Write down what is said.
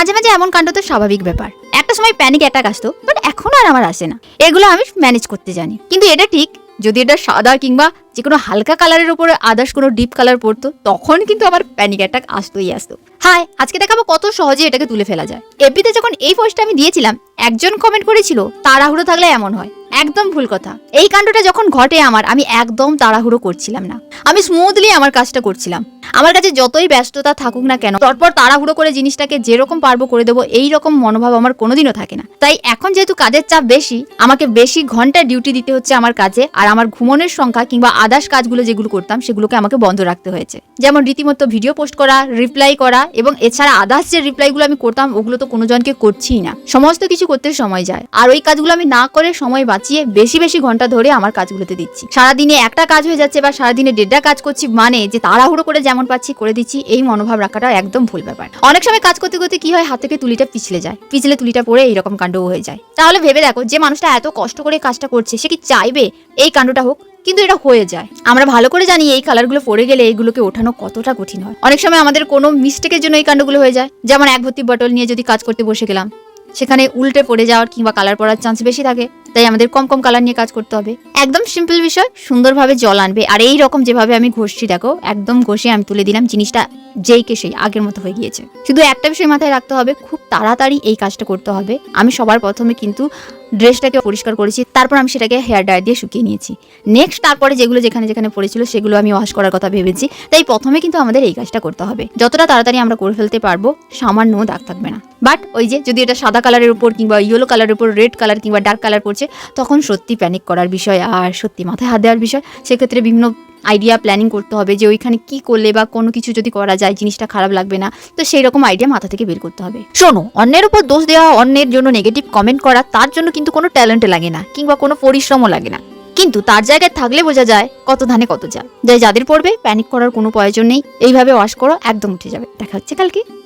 মাঝে মাঝে এমন কাণ্ড তো স্বাভাবিক ব্যাপার। একটা সময় প্যানিক অ্যাটাক আসতো বাট এখন আর আমার আসে না। এগুলো আমি ম্যানেজ করতে জানি। কিন্তু এটা ঠিক, যদি এটা সাদা কিংবা যে কোনো হালকা কালারের উপরে আদার্স কোনো ডিপ কালার পড়তো তখন কিন্তু আমার প্যানিক অ্যাটাক আসতোই আসতো। হাই আজকে দেখাবো কত সহজে এটাকে তুলে ফেলা যায়। এফবিতে যখন এই পোস্টটা আমি দিয়েছিলাম, একজন কমেন্ট করেছিল, তাড়াহুড়ো থাকলে এমন হয়। একদম ভুল কথা। এই কাণ্ডটা যখন ঘটে আমার, আমি একদম তাড়াহুড়ো করছিলাম না। আমি স্মুথলি আমার কাজটা করছিলাম। আমার কাছে যতই ব্যস্ততা থাকুক না কেন তারপর তাড়াহুড়ো করে জিনিসটাকে যেরকম পারব করে দেবো এই রকম মনোভাব আমার কোনোদিনও থাকে না। তাই এখন যেহেতু কাজের চাপ বেশি, আমাকে বেশি ঘণ্টা ডিউটি দিতে হচ্ছে আমার কাজে, আর আমার ঘুমনের সংখ্যা কিংবা আদার্স কাজগুলো যেগুলো করতাম, সেগুলোকে আমাকে বন্ধ রাখতে হয়েছে। যেমন রীতিমতো ভিডিও পোস্ট করা রিপ্লাই করা, এবং এছাড়া আদার্স যে রিপ্লাইগুলো আমি করতাম, ওগুলো তো কোনো জনকে করছিই না। সমস্ত কিছু করতে সময় যায়। আর ওই কাজগুলো আমি না করে সময় বাঁচিয়ে বেশি বেশি ঘণ্টা ধরে আমার কাজগুলোতে দিচ্ছি। সারাদিনে একটা কাজ হয়ে যাচ্ছে বা সারাদিনে দেড়টা কাজ করছি মানে যে তাড়াহুড়ো করে যেমন পাচ্ছি করে দিচ্ছি, এই মনোভাব রাখাটা একদম ভুল ব্যাপার। অনেক সময় কাজ করতে করতে কি হয়, হাত থেকে তুলিটা পিছলে যায়। পিছলে তুলিটা পড়ে এইরকম কাণ্ডও হয়ে যায়। তাহলে ভেবে দেখো, যে মানুষটা এত কষ্ট করে কাজটা করছে, সে কি চাইবে এই কাণ্ডটা হোক? কিন্তু এটা হয়ে যায়। আমরা ভালো করে জানি এই কালারগুলো পড়ে গেলে এইগুলোকে ওঠানো কতটা কঠিন হয়। অনেক সময় আমাদের কোনো মিস্টেকের জন্য এই কাণ্ডগুলো হয়ে যায়। যেমন এক ভর্তি বটল নিয়ে যদি কাজ করতে বসে গেলাম, সেখানে উল্টে পড়ে যাওয়ার কিংবা কালার পড়ার চান্স বেশি থাকে। তাই আমাদের কম কম কালার নিয়ে কাজ করতে হবে। একদম সিম্পল বিষয়, সুন্দরভাবে জল আনবে। আর এই রকম যেভাবে আমি ঘষছি, দেখো, একদম ঘষে আমি তুলে দিলাম জিনিসটা যেই কে সেই, আগের মতো হয়ে গিয়েছে। শুধু একটা বিষয় মাথায় রাখতে হবে, খুব তাড়াতাড়ি এই কাজটা করতে হবে। আমি সবার প্রথমে কিন্তু ড্রেসটাকে পরিষ্কার করেছি, তারপর আমি সেটাকে হেয়ার ড্রায়ার দিয়ে শুকিয়ে নিয়েছি। নেক্সট তারপরে যেগুলো যেখানে যেখানে পড়েছিল, সেগুলো আমি ওয়াশ করার কথা ভেবেছি। তাই প্রথমে কিন্তু আমাদের এই কাজটা করতে হবে। যতটা তাড়াতাড়ি আমরা করে ফেলতে পারব, সামান্য দাগ থাকবে না। বাট ওই যে, যদি এটা সাদা কালারের উপর কিংবা ইয়েলো কালারের উপর রেড কালার কিংবা ডার্ক কালার পড়ছে, তখন সত্যি প্যানিক করার বিষয় আর সত্যি মাথায় হাত দেওয়ার বিষয়। সেক্ষেত্রে বিভিন্ন আইডিয়া প্ল্যানিং করতে হবে যে ওইখানে কি করলে বা কোনো কিছু যদি করা যায়, জিনিসটা খারাপ লাগবে না। তো সেই রকম আইডিয়া মাথা থেকে বের করতে হবে। শোনো, অন্যের উপর দোষ দেওয়া, অন্যের জন্য নেগেটিভ কমেন্ট করা, তার জন্য কিন্তু কোনো ট্যালেন্ট লাগে না, কিংবা কোনো পরিশ্রমও লাগে না। কিন্তু তার জায়গায় থাকলে বোঝা যায় কত ধানে কত চাল যাই যাদের পড়বে প্যানিক করার কোনো প্রয়োজন নেই। এইভাবে ওয়াশ করো, একদম উঠে যাবে। দেখা হচ্ছে কালকে।